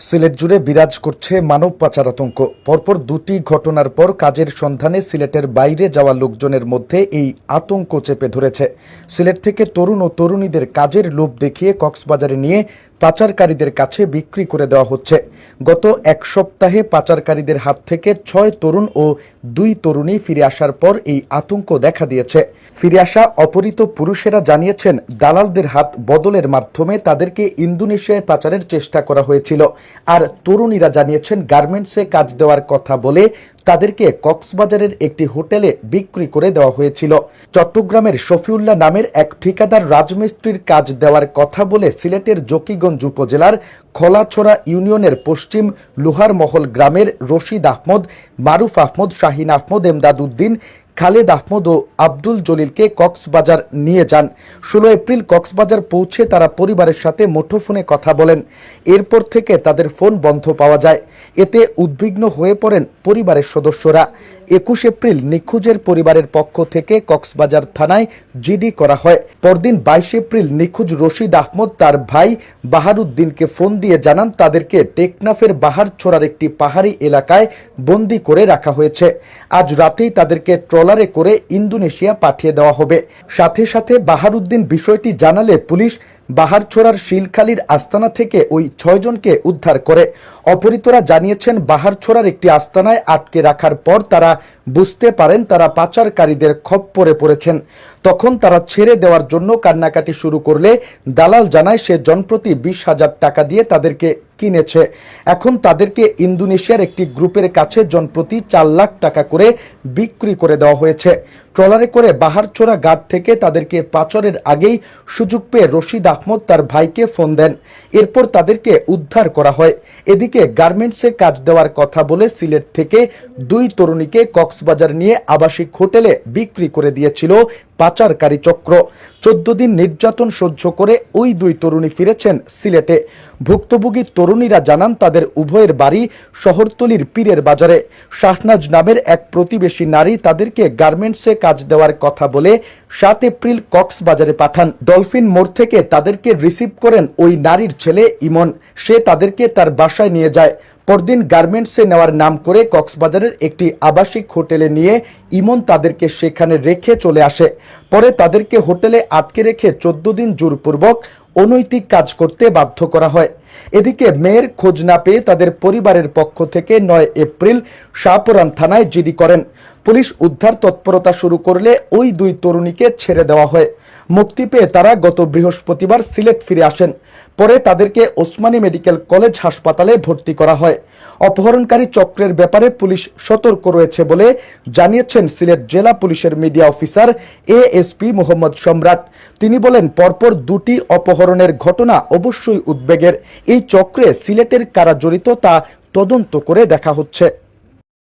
সিলেট জুড়ে বিরাজ করছে মানব পাচার আতঙ্ক। পরপর দুটি ঘটনার পর কাজের সন্ধানে সিলেটের বাইরে যাওয়া লোকজনের মধ্যে এই আতঙ্ক চেপে ধরেছে। সিলেট থেকে তরুণ ও তরুণীদের কাজের লোভ দেখিয়ে কক্সবাজারে নিয়ে পাচারকারীদের কাছে বিক্রি করে দেওয়া হচ্ছে। গত এক সপ্তাহে পাচারকারীদের হাত থেকে ছয় তরুণ ও দুই তরুণী ফিরে আসার পর এই আতঙ্ক দেখা দিয়েছে। ফিরে আসা অপহৃত পুরুষেরা জানিয়েছেন, দালালদের হাত বদলের মাধ্যমে তাদেরকে ইন্দোনেশিয়ায় পাচারের চেষ্টা করা হয়েছিল। আর তরুণীরা জানিয়েছেন, গার্মেন্টসে কাজ দেওয়ার কথা বলে তাদেরকে কক্সবাজারের একটি হোটেলে বিক্রি করে দেওয়া হয়েছিল। চট্টগ্রামের শফিউল্লাহ নামের এক ঠিকাদার রাজমিস্ত্রির কাজ দেওয়ার কথা বলে সিলেটের জকিগঞ্জ উপজেলার খোলাছড়া ইউনিয়নের পশ্চিম লোহারমহল গ্রামের রশিদ আহমদ, মারুফ আহমদ, শাহিন আহমদ এমদাদ উদ্দিন খালেদ আহমদ ও আব্দুল জলিলকে কক্সবাজার নিয়ে যান। ষোলো এপ্রিল কক্সবাজার পৌঁছে তারা পরিবারের সাথে মুঠোফোনে কথা বলেন। এরপর থেকে তাদের ফোন বন্ধ পাওয়া যায়। এতে উদ্বিগ্ন হয়ে পড়েন পরিবারের সদস্যরা। একুশ এপ্রিল নিখোঁজের পরিবারের পক্ষ থেকে কক্সবাজার থানায় জিডি করা হয়। পরদিন বাইশ এপ্রিল নিখোঁজ রশিদ আহমদ, তার ভাই বাহারুদ্দিনকে ফোন দিয়ে জানান, তাদেরকে টেকনাফের বাহার ছোড়ার একটি পাহাড়ি এলাকায় বন্দি করে রাখা হয়েছে। আজ রাতেই তাদেরকে ট্রলারে করে ইন্দোনেশিয়া পাঠিয়ে দেওয়া হবে। সাথে সাথে বাহারুদ্দিন বিষয়টি জানালে পুলিশ বাহারছোড়ার শিলখালির আস্তানা থেকে ওই ছয়জনকে উদ্ধার করে। অপহৃতরা জানিয়েছেন, বাহারছোড়ার একটি আস্তানায় আটকে রাখার পর তারা বুঝতে পারেন তারা পাচারকারীদের খপ্পরে পড়েছেন। তখন তারা ছেড়ে দেওয়ার জন্য কান্নাকাটি শুরু করলে দালাল জানায়, সে জনপ্রতি বিশ হাজার টাকা দিয়ে তাদেরকে কিনেছে। এখন তাদেরকে ইন্দোনেশিয়ার একটি গ্রুপের কাছে জনপ্রতি চার লাখ টাকা করে বিক্রি করে দেওয়া হয়েছে। ট্রলারে করে বাহারছোড়া ঘাট থেকে তাদেরকে পাচরের আগেই সুযোগ পেয়ে রশিদ আহমদ তার ভাইকে ফোন দেন। এরপর তাদেরকে উদ্ধার করা হয়। এদিকে গার্মেন্টসে কাজ দেওয়ার কথা বলে সিলেট থেকে দুই তরুণীকে কক্সবাজার নিয়ে আবাসিক হোটেলে বিক্রি করে দিয়েছিল পাচারকারী চক্র। চোদ্দ দিন নির্যাতন সহ্য করে ওই দুই তরুণী ফিরেছেন সিলেটে। ভুক্তভোগী তরুণীরা জানান, তাদের উভয়ের বাড়ি শহরতলির পীরের বাজারে। শাহনাজ নামের এক প্রতিবেশী নারী তাদেরকে গার্মেন্টসে কাজ দেওয়ার কথা বলে সাত এপ্রিল কক্সবাজারে পাঠান। ডলফিন মোড় থেকে তাদেরকে রিসিভ করেন ওই নারীর ছেলে ইমন। সে তাদেরকে তার বাসায় নিয়ে যায়। পরদিন গার্মেন্টসে নেওয়ার নাম করে কক্সবাজারের একটি আবাসিক হোটেলে নিয়ে ইমন তাদেরকে সেখানে রেখে চলে আসে। পরে তাদেরকে হোটেলে আটকে রেখে চোদ্দ দিন জোরপূর্বক অনৈতিক কাজ করতে বাধ্য করা হয়। এদিকে মেয়ের খোঁজ না পেয়ে তাদের পরিবারের পক্ষ থেকে নয় এপ্রিল শাহপুরান থানায় জিডি করেন। পুলিশ উদ্ধার তৎপরতা শুরু করলে ওই দুই তরুণীকে ছেড়ে দেওয়া হয়। মুক্তি পেয়ে তারা গত বৃহস্পতিবার সিলেট ফিরে আসেন। পরে তাদেরকে ওসমানী মেডিকেল কলেজ হাসপাতালে ভর্তি করা হয়। অপহরণকারী চক্রের ব্যাপারে পুলিশ সতর্ক রয়েছে বলে জানিয়েছেন সিলেট জেলা পুলিশের মিডিয়া অফিসার এ এএসপি মোহাম্মদ সম্রাট। তিনি বলেন, পরপর দুটি অপহরণের ঘটনা অবশ্যই উদ্বেগের। এই চক্রে সিলেটের কারা জড়িত তা তদন্ত করে দেখা হচ্ছে।